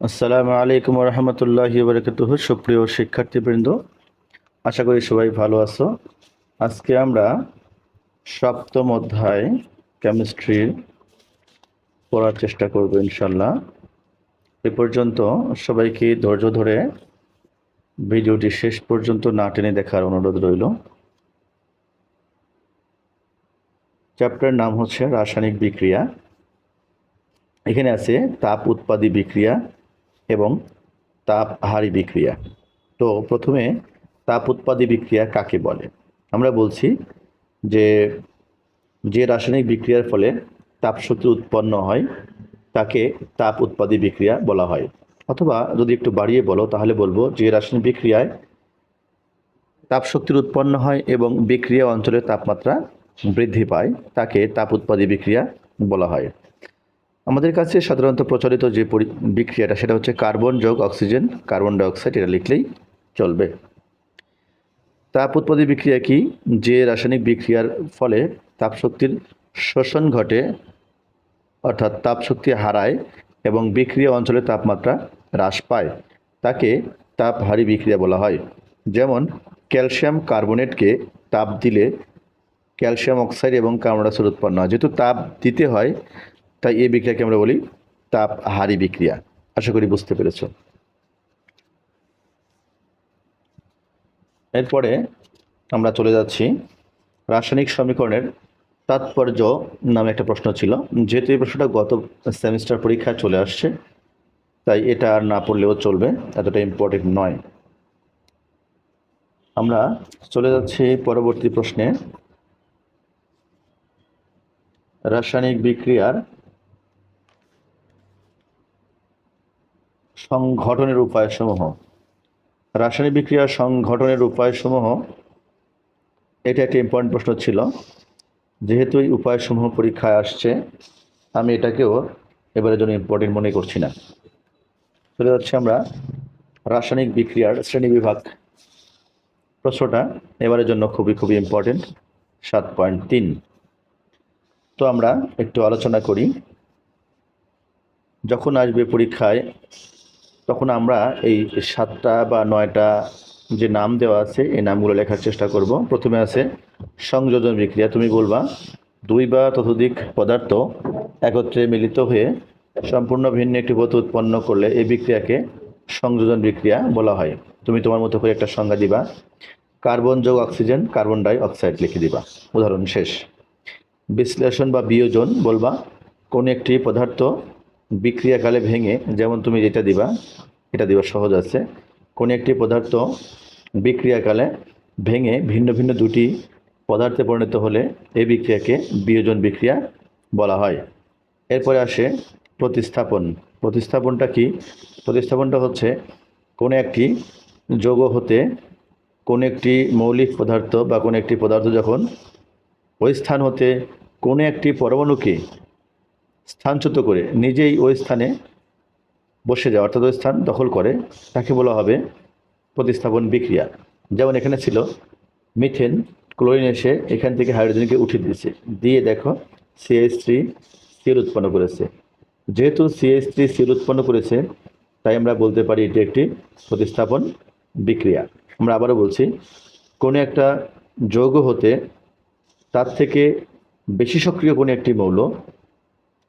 আসসালামু আলাইকুম রহমতুল্লাহ বরকতুহ সুপ্রিয় শিক্ষার্থীবৃন্দ, আশা করি সবাই ভালো আছো। আজকে আমরা সপ্তম অধ্যায় কেমিস্ট্রির পড়ার চেষ্টা করব ইনশাল্লাহ এ পর্যন্ত সবাইকে ধৈর্য ধরে ভিডিওটি শেষ পর্যন্ত না টেনে দেখার অনুরোধ রইল। চ্যাপ্টার নাম হচ্ছে রাসায়নিক বিক্রিয়া। এখানে আছে তাপ উৎপাদী বিক্রিয়া। এবং তাপ হারি বিক্রিয়া। তো প্রথমে তাপ উৎপাদী বিক্রিয়া কাকে বলে? আমরা বলছি যে যে রাসায়নিক বিক্রিয়ার ফলে তাপশক্তি উৎপন্ন হয়, তাকে তাপ উৎপাদী বিক্রিয়া বলা হয়। অথবা যদি একটু বাড়িয়ে বলো, তাহলে বলব যে রাসায়নিক বিক্রিয়ায় তাপশক্তির উৎপন্ন হয় এবং বিক্রিয়া অঞ্চলের তাপমাত্রা বৃদ্ধি পায়, তাকে তাপ উৎপাদী বিক্রিয়া বলা হয়। আমাদের কাছে সাধারণত প্রচলিত যে বিক্রিয়াটা সেটা হচ্ছে কার্বন যোগ অক্সিজেন, কার্বন ডাইঅক্সাইড, এটা লিখলেই চলবে। তাপ উৎপাদী বিক্রিয়া কি? যে রাসায়নিক বিক্রিয়ার ফলে তাপশক্তির শোষণ ঘটে, অর্থাৎ তাপশক্তি হারায় এবং বিক্রিয়া অঞ্চলে তাপমাত্রা হ্রাস পায়, তাকে তাপহারী বিক্রিয়া বলা হয়। যেমন, ক্যালসিয়াম কার্বনেটকে তাপ দিলে ক্যালসিয়াম অক্সাইড এবং কার্বন ডাইঅক্সাইড উৎপন্ন হয়। যেহেতু তাপ দিতে হয় তাই এই বিক্রিয়াকে আমরা বলি তাপ হারি বিক্রিয়া। আশা করি বুঝতে পেরেছ। এরপরে আমরা চলে যাচ্ছি রাসায়নিক সমীকরণের তাৎপর্য নামে একটা প্রশ্ন ছিল। যেহেতু এই প্রশ্নটা গত সেমিস্টার পরীক্ষায় চলে আসছে, তাই এটা আর না পড়লেও চলবে, এতটা ইম্পর্টেন্ট নয়। আমরা চলে যাচ্ছি পরবর্তী প্রশ্নে। রাসায়নিক বিক্রিয়ার সংঘটনের উপায়সমূহ। রাসায়নিক বিক্রিয়ার সংঘটনের উপায়সমূহ। এটা একটা ইম্পর্টেন্ট প্রশ্ন ছিল। যেহেতু এই উপায়সমূহ পরীক্ষায় আসছে, আমি এটাকেও এবারের জন্য ইম্পর্টেন্ট মনে করছি না। চলে যাচ্ছে আমরা রাসায়নিক বিক্রিয়ার শ্রেণি বিভাগ প্রশ্নটা। এবারের জন্য খুবই খুবই ইম্পর্টেন্ট সাত পয়েন্ট তিন। তো আমরা একটু আলোচনা করি। যখন আসবে পরীক্ষায় তখন আমরা এই সাতটা বা নয়টা যে নাম দেওয়া আছে, এই নামগুলো লেখার চেষ্টা করব। প্রথমে আছে সংযোজন বিক্রিয়া, তুমি বলবা, দুই বা ততোধিক পদার্থ একত্রে মিলিত হয়ে সম্পূর্ণ ভিন্ন একটি পথ উৎপন্ন করলে এই বিক্রিয়াকে সংযোজন বিক্রিয়া বলা হয়। তুমি তোমার মতো করে একটা সংজ্ঞা দিবা। কার্বন যোগ অক্সিজেন, কার্বন ডাই অক্সাইড লিখে দিবা। উদাহরণ শেষ। বিশ্লেষণ বা বিয়োজন বলবা, কোন একটি পদার্থ বিক্রিয়াকালে ভেঙে, যেমন তুমি যেটা দিবা, এটা দিবা, সহজ আছে। কোন একটি পদার্থ বিক্রিয়াকালে ভেঙে ভিন্ন ভিন্ন দুটি পদার্থে পরিণত হলে এই বিক্রিয়াকে বিয়োজন বিক্রিয়া বলা হয়। এরপরে আসে প্রতিস্থাপন। প্রতিস্থাপনটা কি? প্রতিস্থাপনটা হচ্ছে কোনো একটি যৌগ হতে কোন একটি মৌলিক পদার্থ বা কোনো একটি পদার্থ যখন ওই স্থান হতে কোনো একটি পরমাণুকে স্থানচ্যুত করে নিজেই ওই স্থানে বসে যায়, অর্থাৎ ওই স্থান দখল করে। তাকে বলা হবে প্রতিস্থাপন বিক্রিয়া। যেমন এখানে ছিল, মিথেন ক্লোরিন এসে এখান থেকে হাইড্রোজেনকে উঠিয়ে দিয়েছে। দিয়ে দেখো সিএইচ থ্রি সিএল উৎপন্ন করেছে। যেহেতু সিএইচ থ্রি সিএল উৎপন্ন করেছে, তাই আমরা বলতে পারি এটি একটি প্রতিস্থাপন বিক্রিয়া। আমরা আবারও বলছি, কোনো একটা যৌগ হতে তার থেকে বেশি সক্রিয় কোনো একটি মৌল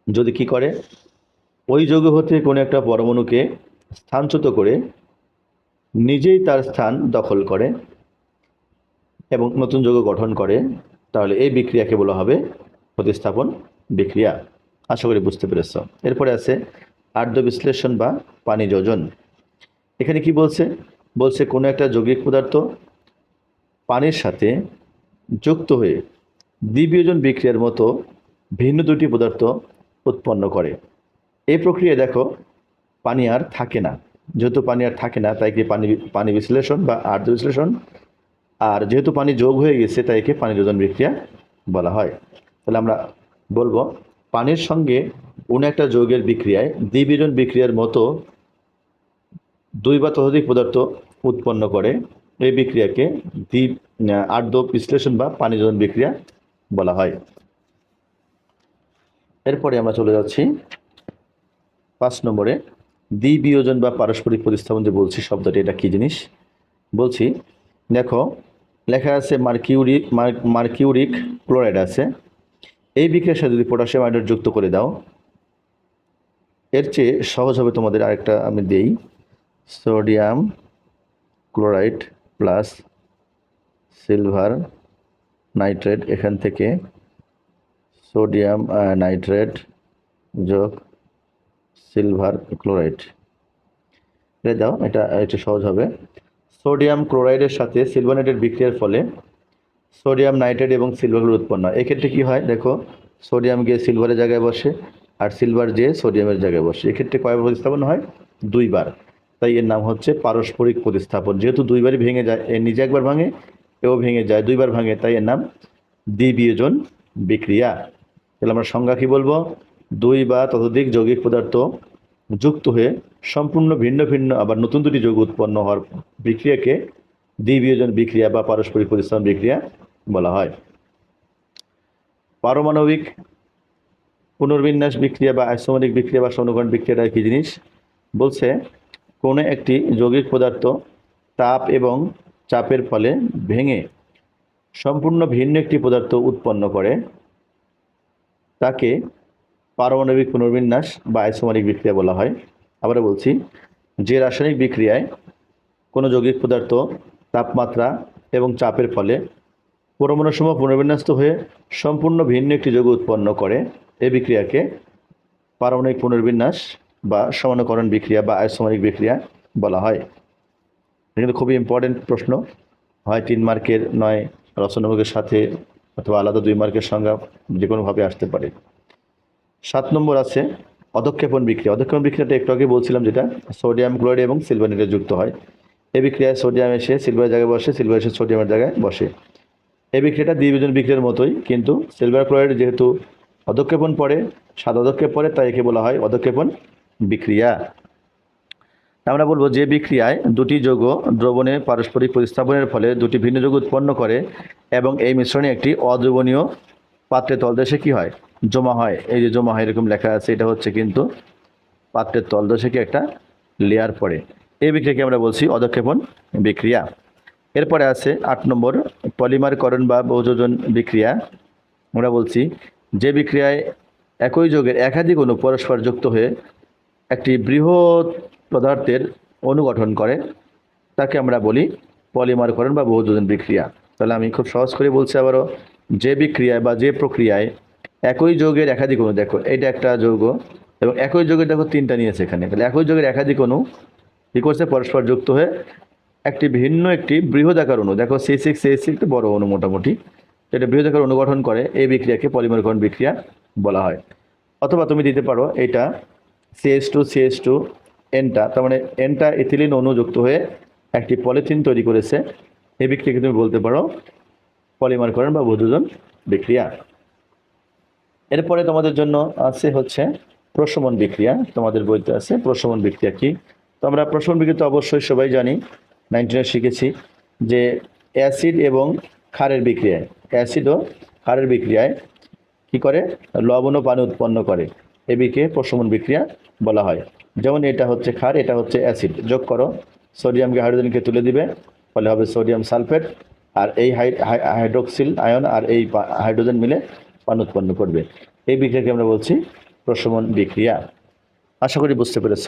যদি কি করে? ওই যৌগ হতে কোনো একটা পরমাণুকে স্থানচ্যুত করে নিজেই তার স্থান দখল করে এবং নতুন যৌগ গঠন করে, তাহলে এই বিক্রিয়াকে বলা হবে প্রতিস্থাপন বিক্রিয়া। আশা করি বুঝতে পেরেছ। এরপরে আছে আর্দ্র বিশ্লেষণ বা পানি যোজন। এখানে কি বলছে? বলছে কোনো একটা যৌগিক পদার্থ পানির সাথে যুক্ত হয়ে দ্বিবিয়োজন বিক্রিয়ার মতো ভিন্ন দুটি পদার্থ উৎপন্ন করে। এই প্রক্রিয়ায় দেখো, পানি আর থাকে না। যেহেতু পানি আর থাকে না, তাই কি পানি পানি বিশ্লেষণ বা আর্দ্র বিশ্লেষণ। আর যেহেতু পানি যোগ হয়ে গেছে, তাই একে পানি যোজন বিক্রিয়া বলা হয়। তাহলে আমরা বলব, পানির সঙ্গে কোনো একটা যৌগের বিক্রিয়ায় দ্বিবিজন বিক্রিয়ার মতো দুই বা ততোধিক পদার্থ উৎপন্ন করে, এই বিক্রিয়াকে দ্বি আর্দ্র বিশ্লেষণ বা পানি যোজন বিক্রিয়া বলা হয়। এরপরে আমরা চলে যাচ্ছি পাঁচ নম্বরে। দ্বিবিয়োজন বা পারস্পরিক প্রতিস্থাপন যে বলছি, শব্দটি, এটা কী জিনিস? বলছি, দেখো, লেখা আছে মার্কিউরিক মার্কিউরিক ক্লোরাইড আছে। এই বিক্রিয়ার সাথে যদি পটাশিয়াম আয়োডাইড যুক্ত করে দাও, এর চেয়ে সহজ হবে তোমাদের আরেকটা আমি দেই। Sodium chloride plus silver nitrate এখান থেকে সোডিয়াম নাইট্রেট যোগ সিলভার ক্লোরাইড। এটা দাও, এটা একটু সহজ হবে। সোডিয়াম ক্লোরাইডের সাথে সিলভারনেটের বিক্রিয়ার ফলে সোডিয়াম, নাইট্রেট এবং সিলভার উৎপন্ন এক্ষেত্রে কী হয়? দেখো, সোডিয়াম গিয়ে সিলভারের জায়গায় বসে আর সিলভার যেয়ে সোডিয়ামের জায়গায় বসে। এক্ষেত্রে কয়বার প্রতিস্থাপন হয়? দুইবার। তাই এর নাম হচ্ছে পারস্পরিক প্রতিস্থাপন। যেহেতু দুইবারই ভেঙে যায় এ নিজে একবার ভাঙে, এও ভেঙে যায়, দুইবার ভাঙে, তাই এর নাম দ্বিবিয়োজন বিক্রিয়া। তাহলে আমরা সংজ্ঞা কী বলব? দুই বা ততোধিক যৌগিক পদার্থ যুক্ত হয়ে সম্পূর্ণ ভিন্ন ভিন্ন আবার নতুন দুটি যৌগ উৎপন্ন হওয়ার বিক্রিয়াকে দ্বিবিয়োজন বিক্রিয়া বা পারস্পরিক প্রতিস্থাপন বিক্রিয়া বলা হয়। পারমাণবিক পুনর্বিন্যাস বিক্রিয়া বা আইসোমারিক বিক্রিয়া বা সমীকরণ বিক্রিয়াটা কী জিনিস? বলছে, কোনো একটি যৌগিক পদার্থ তাপ এবং চাপের ফলে ভেঙে সম্পূর্ণ ভিন্ন একটি পদার্থ উৎপন্ন করে তাকে পারমাণবিক পুনর্বিন্যাস বা আইসোমারিক বিক্রিয়া বলা হয়। আবার বলছি, যে রাসায়নিক বিক্রিয়ায় কোনো যৌগিক পদার্থ, তাপমাত্রা এবং চাপের ফলে পরমাণু সমূহ পুনর্বিন্যস্ত হয়ে সম্পূর্ণ ভিন্ন একটি যৌগ উৎপন্ন করে এই বিক্রিয়াকে পারমাণবিক পুনর্বিন্যাস বা সমানকরণ বিক্রিয়া বা আইসোমারিক বিক্রিয়া বলা হয়। কিন্তু খুবই ইম্পর্টেন্ট প্রশ্ন। হয় তিন মার্কের, নয় রচনামুখের সাথে অথবা আলাদা দুই মার্কের সংজ্ঞা যে কোনোভাবে আসতে পারে। সাত নম্বর আছে অধক্ষেপণ বিক্রিয়া। অধক্ষেপণ বিক্রিয়াটা একটু আগে বলছিলাম যেটা সোডিয়াম, ক্লোরাইড এবং সিলভার যুক্ত হয়। এই বিক্রিয়ায় সোডিয়াম এসে সিলভারের জায়গায় বসে, সিলভার এসে সোডিয়ামের জায়গায় বসে। এই বিক্রিয়াটা দ্বিবিজন বিক্রিয়ার মতোই, কিন্তু সিলভার, ক্লোরাইড যেহেতু অধক্ষেপণ পড়ে, সাত অধক্ষেপ পড়ে, তাই একে বলা হয় অধক্ষেপণ বিক্রিয়া। আমরা বলব যে বিক্রিয়ায় দুটি যৌগ দ্রবণে পারস্পরিক প্রতিস্থাপনের ফলে দুটি ভিন্ন যৌগ উৎপন্ন করে এবং এই মিশ্রণে একটি অদ্রবণীয় পাত্রের তলদেশে কি হয়? জমা হয়। এই যে জমা হয় এরকম লেখা আছে, এটা হচ্ছে কিন্তু পাত্রের তলদেশে কি একটা লেয়ার পড়ে। এই বিক্রিয়াকে আমরা বলছি অধক্ষেপণ বিক্রিয়া। এরপরে আছে আট নম্বর পলিমারকরণ বা বহুযোজন বিক্রিয়া। আমরা বলছি যে বিক্রিয়ায় একই যোগের একাধিক অণু পরস্পর যুক্ত হয়ে একটি বৃহৎ পদার্থের অনুগঠন করে, তাকে আমরা বলি পলিমারকরণ বা বহুযোজন বিক্রিয়া। তাহলে আমি খুব সহজ করে বলছি আবারও, যে বিক্রিয়ায় বা যে প্রক্রিয়ায় একই যৌগের একাধিক অণু, দেখো, এটা একটা যৌগ এবং একই যৌগের দেখো তিনটা নিয়েছে এখানে। তাহলে একই যৌগের একাধিক অণু কী করছে? পরস্পর যুক্ত হয়ে একটি ভিন্ন একটি বৃহদাকার অণু, দেখো সি সিক্স সি সিক্স, বড় অণু মোটামুটি, এটা বৃহদাকার অণু গঠন করে, এই বিক্রিয়াকে পলিমারকরণ বিক্রিয়া বলা হয়। অথবা তুমি দিতে পারো, এটা সিএস টু সিএস টু এনটা তার মানে এনটা ইথিলিন অনুযুক্ত হয়ে একটি পলিথিন তৈরি করেছে। এই বিক্রিয়াকে তুমি বলতে পারো পলিমারকরণ বা বহুযোজন বিক্রিয়া। এরপরে তোমাদের জন্য আছে হচ্ছে প্রশমন বিক্রিয়া। তোমাদের বইতে আছে প্রশমন বিক্রিয়া কি? তো আমরা প্রশমন বিক্রিয়া তো অবশ্যই সবাই জানি নাইনটিনে শিখেছি যে অ্যাসিড এবং ক্ষারের বিক্রিয়ায়, অ্যাসিড ও ক্ষারের বিক্রিয়ায় কি করে? লবণ ও পানি উৎপন্ন করে। এ প্রশমন বিক্রিয়া বলা হয়। যেমন এটা হচ্ছে ক্ষার, এটা হচ্ছে অ্যাসিড। যোগ করো, সোডিয়ামকে হাইড্রোজেনকে তুলে দিবে, ফলে হবে সোডিয়াম সালফেট, আর এই হাইড্রোক্সিল আয়ন আর এই হাইড্রোজেন মিলে পান উৎপন্ন করবে। এই বিক্রিয়াকে আমরা বলছি প্রশমন বিক্রিয়া। আশা করি বুঝতে পেরেছ।